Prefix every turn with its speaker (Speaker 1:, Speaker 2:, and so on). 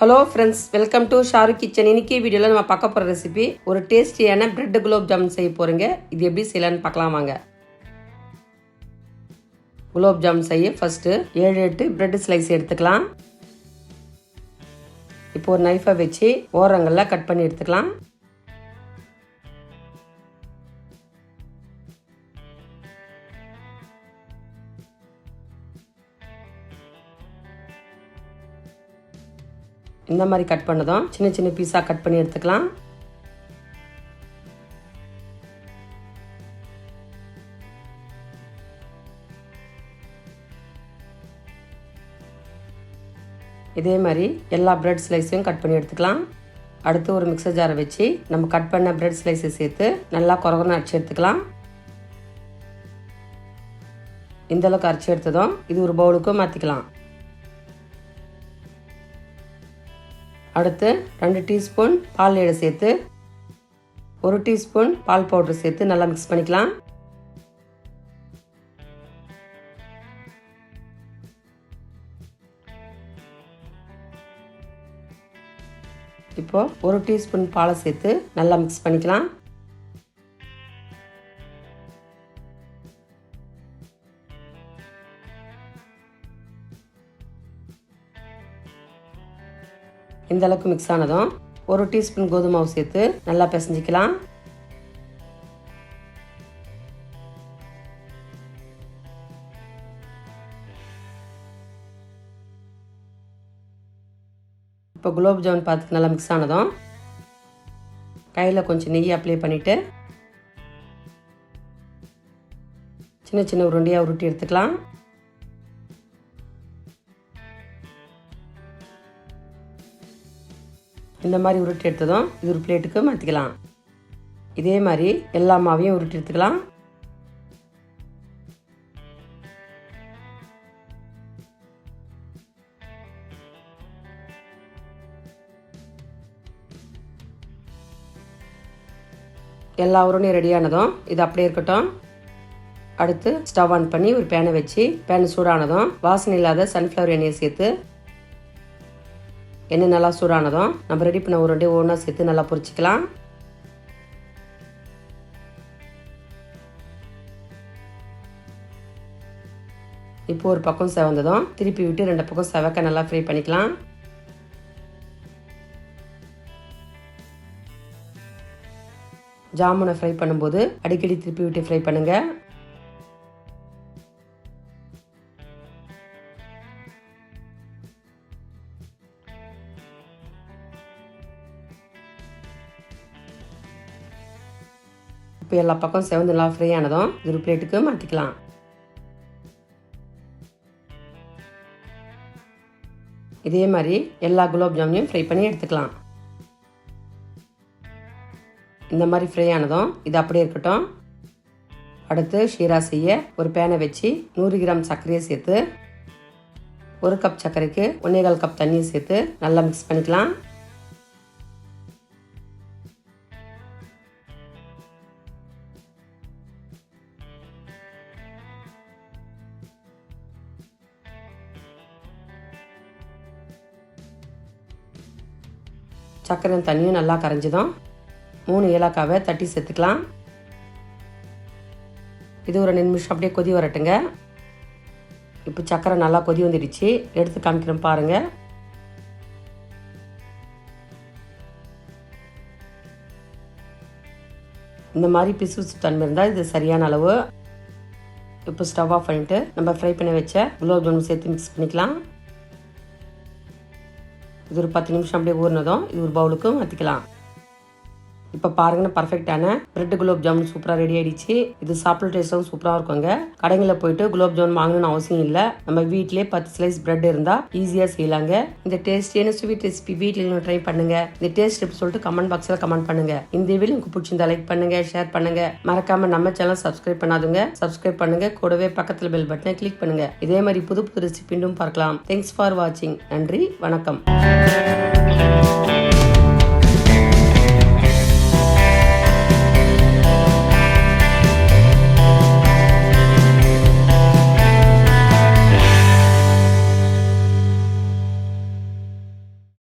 Speaker 1: Hello friends welcome to Sharu kitchen இன்னைக்கு வீடியோவில் நம்ம பார்க்க போகிற ரெசிபி ஒரு டேஸ்டியான பிரெட் குலோப் ஜாமுன் செய்ய போகிறீங்க இது எப்படி செய்யலான்னு பார்க்கலாம் வாங்க. குலோப் ஜாமுன் செய்ய ஃபஸ்ட்டு ஏழு எட்டு பிரெட் ஸ்லைஸ் எடுத்துக்கலாம். இப்போ ஒரு நைஃபை வச்சு ஓரங்கள்லாம் கட் பண்ணி எடுத்துக்கலாம். இந்த மாதிரி கட் பண்ணதும் சின்ன சின்ன பீஸாக கட் பண்ணி எடுத்துக்கலாம். இதே மாதிரி எல்லா பிரெட் ஸ்லைஸையும் கட் பண்ணி எடுத்துக்கலாம். அடுத்து ஒரு மிக்சர் ஜாரை வச்சு நம்ம கட் பண்ண பிரெட் ஸ்லைஸை சேர்த்து நல்லா குறகுறன்னு அரைச்சி எடுத்துக்கலாம். இந்தளவுக்கு அரைச்சி எடுத்ததும் இது ஒரு பவுலுக்கு மாற்றிக்கலாம் அடுத்து ரெண்டு டீஸ்பூன் பால் நீரை சேர்த்து ஒரு டீஸ்பூன் பால் பவுடர் சேர்த்து நல்லா மிக்ஸ் பண்ணிக்கலாம். இப்போ ஒரு டீஸ்பூன் பாலை சேர்த்து நல்லா மிக்ஸ் பண்ணிக்கலாம். இந்த அளவுக்கு மிக்ஸ் ஆனதும் ஒரு டீஸ்பூன் கோதுமை மாவு சேர்த்து நல்லா பிசைஞ்சிக்கலாம். இப்போ குலோப் ஜாமுன் பார்த்துக்கு நல்லா மிக்ஸ் ஆனதும் கையில் கொஞ்சம் நெய் அப்ளை பண்ணிவிட்டு சின்ன சின்ன உருண்டையாக உருட்டி எடுத்துக்கலாம். இந்த மாதிரி உருட்டி எடுத்ததும் இது ஒரு பிளேட்டுக்கு மாற்றிக்கலாம் இதே மாதிரி எல்லா மாவையும் உருட்டி எடுத்துக்கலாம். எல்லா உருணையும் ரெடியானதும் இது அப்படியே இருக்கட்டும். அடுத்து ஸ்டவ் ஆன் பண்ணி ஒரு பேனை வச்சு பேன் சூடானதும் வாசனை இல்லாத சன்ஃப்ளவர் எண்ணெயை சேர்த்து எண்ணெய் நல்லா சூடானதும் நம்ம ரெடி பண்ண உருண்டையை ஒன்றா சேர்த்து நல்லா பொரிச்சிக்கலாம். இப்போ ஒரு பக்கம் செவந்ததும் திருப்பி விட்டு ரெண்டு பக்கம் செவக்க நல்லா ஃப்ரை பண்ணிக்கலாம். ஜாமுனை ஃப்ரை பண்ணும்போது அடிக்கடி திருப்பி விட்டு ஃப்ரை பண்ணுங்கள் இப்போ எல்லா பக்கம் செவந்து நல்லா ஆனதும் ஒரு பிளேட்டுக்கு மாற்றிக்கலாம் இதே மாதிரி எல்லா குலோப் ஜாமுனையும் ஃப்ரை பண்ணி எடுத்துக்கலாம். இந்த மாதிரி ஃப்ரை ஆனதும் இது அப்படியே இருக்கட்டும். அடுத்து ஷீரா செய்ய ஒரு பேனை வச்சு நூறு கிராம் சர்க்கரையை சேர்த்து ஒரு கப் சர்க்கரைக்கு ஒன்னேகால் கப் தண்ணியை சேர்த்து நல்லா மிக்ஸ் பண்ணிக்கலாம். சர்க்கரை தண்ணியும் நல்லா கரைஞ்சிதான். மூணு ஏலக்காவை தட்டி சேர்த்துக்கலாம். இது ஒரு ரெண்டு நிமிஷம் அப்படியே கொதி வரட்டுங்க. இப்போ சர்க்கரை நல்லா கொதி வந்துடுச்சு. எடுத்து காமிக்கிறேன் பாருங்கள் இந்த மாதிரி பிசு தன்மை இருந்தால் இது சரியான அளவு. இப்போ ஸ்டவ் ஆஃப் பண்ணிட்டு நம்ம ஃப்ரை பண்ணி வச்ச குலோப் ஜாமுன் சேர்த்து மிக்ஸ் பண்ணிக்கலாம். இது ஒரு பத்து நிமிஷம் அப்படியே ஊறினதும் இது ஒரு பவுலுக்கும் மாற்றிக்கலாம் இப்போ பாருங்கன்னா பர்ஃபெக்டான பிரெட் குலோப் ஜாமுன் சூப்பராக ரெடி ஆயிடுச்சு. இது சாப்பிட டேஸ்ட்டும் சூப்பராக இருக்குங்க கடைங்களில் போயிட்டு குலோப் ஜாமுன் வாங்கணும்னு அவசியம் இல்லை. நம்ம வீட்டிலே பத்து ஸ்லைஸ் பிரெட் இருந்தால் ஈஸியாக செய்யலாங்க. இந்த டேஸ்டியான ஸ்வீட் ரெசிபி வீட்டில் ட்ரை பண்ணுங்க. இந்த டேஸ்ட் எப்படி சொல்லிட்டு கமெண்ட் பாக்ஸில் கமெண்ட் பண்ணுங்க. இந்த வீடியோ உங்களுக்கு பிடிச்சிருந்தா லைக் பண்ணுங்க ஷேர் பண்ணுங்க. மறக்காம நம்ம சேனல் சப்ஸ்கிரைப் பண்ணாதுங்க. சப்ஸ்கிரைப் பண்ணுங்க கூடவே பக்கத்தில் பெல் பட்டனை கிளிக் பண்ணுங்க. இதே மாதிரி புது புது ரெசிபி பார்க்கலாம். தேங்க்ஸ் ஃபார் வாட்சிங் நன்றி வணக்கம்.